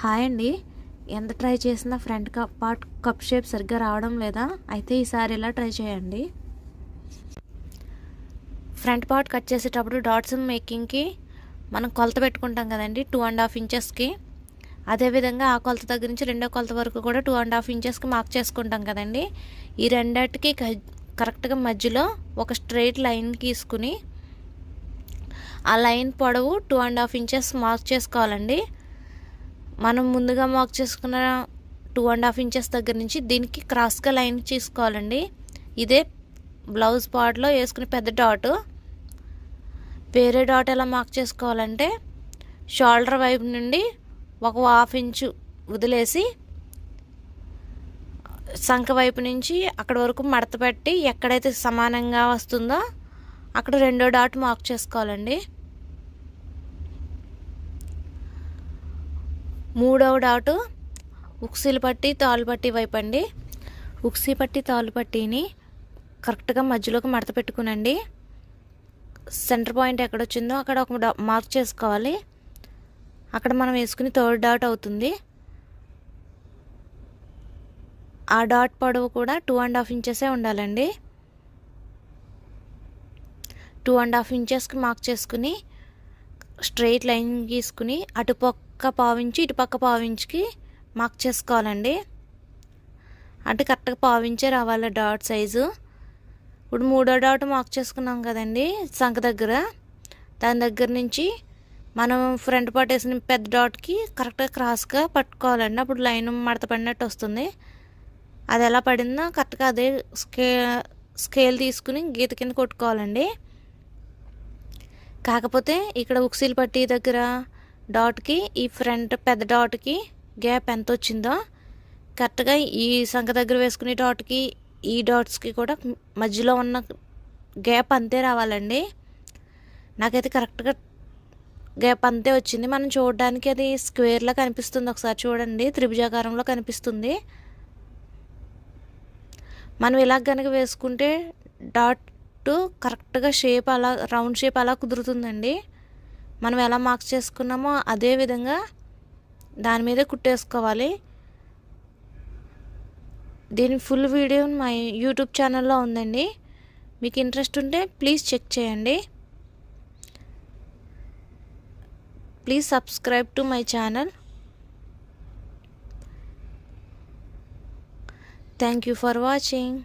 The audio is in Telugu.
హాయ్ అండి. ఎంత ట్రై చేసినా front cup part cup shape సరిగ్గా రావడం లేదా? అయితే ఈసారి ఇలా ట్రై చేయండి? ఫ్రంట్ పార్ట్ కట్ చేసేటప్పుడు డాట్స్ మేకింగ్కి మనం కొలత పెట్టుకుంటాం కదండి టూ అండ్ హాఫ్ ఇంచెస్కి అదేవిధంగా ఆ కొలత దగ్గర నుంచి రెండో కొలత వరకు కూడా టూ అండ్ హాఫ్ ఇంచెస్కి మార్క్ చేసుకుంటాం కదండి. ఈ రెండింటికి కరెక్ట్గా మధ్యలో ఒక స్ట్రైట్ లైన్ గీసుకుని ఆ లైన్ పొడవు two and half inches mark చేసుకోవాలండి. మనం ముందుగా మార్క్ చేసుకున్న టూ అండ్ హాఫ్ ఇంచెస్ దగ్గర నుంచి దీనికి క్రాస్గా లైన్ తీసుకోవాలండి ఇదే బ్లౌజ్ పార్ట్లో వేసుకునే పెద్ద డాట్ వేరే డాట్ ఎలా మార్క్ చేసుకోవాలంటే షోల్డర్ వైపు నుండి ఒక హాఫ్ ఇంచు వదిలేసి సంఖ వైపు నుంచి అక్కడ వరకు మడత పెట్టి ఎక్కడైతే సమానంగా వస్తుందో అక్కడ రెండో డాట్ మార్క్ చేసుకోవాలండి. మూడవ డాటు ఉక్సీలు పట్టి తాలు పట్టి వైపు అండి. ఉక్సీ పట్టి తాలు పట్టిని కరెక్ట్గా మధ్యలోకి మడత పెట్టుకునండి. సెంటర్ పాయింట్ ఎక్కడ వచ్చిందో అక్కడ ఒక మార్క్ చేసుకోవాలి. అక్కడ మనం వేసుకుని థర్డ్ డాట్ అవుతుంది. ఆ డాట్ పొడవు కూడా టూ అండ్ హాఫ్ ఇంచెసే ఉండాలండి. టూ అండ్ హాఫ్ ఇంచెస్కి మార్క్ చేసుకుని స్ట్రైట్ లైన్ గీసుకుని అటుపక్క పక్క పావించి ఇటుపక్క పావించికి మార్క్ చేసుకోవాలండి. అంటే కరెక్ట్గా పావించే రావాలి డాట్ సైజు ఇప్పుడు మూడో డాట్ మార్క్ చేసుకున్నాం కదండి సంఖ దగ్గర. దాని దగ్గర నుంచి మనం ఫ్రంట్ పార్ట్ వేసిన పెద్ద డాట్కి కరెక్ట్గా క్రాస్గా పట్టుకోవాలండి. అప్పుడు లైన్ మడత పడినట్టు వస్తుంది. అది ఎలా పడిందో కరెక్ట్గా అదే స్కే స్కేల్ తీసుకుని గీత కింద కొట్టుకోవాలండి. కాకపోతే ఇక్కడ ఉక్సీలు పట్టి దగ్గర డాట్కి ఈ ఫ్రంట్ పెద్ద డాట్కి గ్యాప్ ఎంత వచ్చిందో కరెక్ట్గా ఈ సంఖ దగ్గర వేసుకునే డాట్కి ఈ డాట్స్కి కూడా మధ్యలో ఉన్న గ్యాప్ అంతే రావాలండి. నాకైతే కరెక్ట్గా గ్యాప్ అంతే వచ్చింది. మనం చూడడానికి అది స్క్వేర్లో కనిపిస్తుంది. ఒకసారి చూడండి. త్రిభుజాకారంలో కనిపిస్తుంది. మనం ఇలా కనుక వేసుకుంటే డాట్ కరెక్ట్గా షేప్ అలా రౌండ్ షేప్ అలా కుదురుతుందండి. మనం ఎలా మార్క్స్ చేసుకున్నామో అదే విధంగా దాని మీదే కుట్టేసుకోవాలి. దీని ఫుల్ వీడియో మా యూట్యూబ్ ఛానల్లో ఉందండి. మీకు ఇంట్రెస్ట్ ఉంటే ప్లీజ్ చెక్ చేయండి. Please subscribe to my channel. Thank you for watching.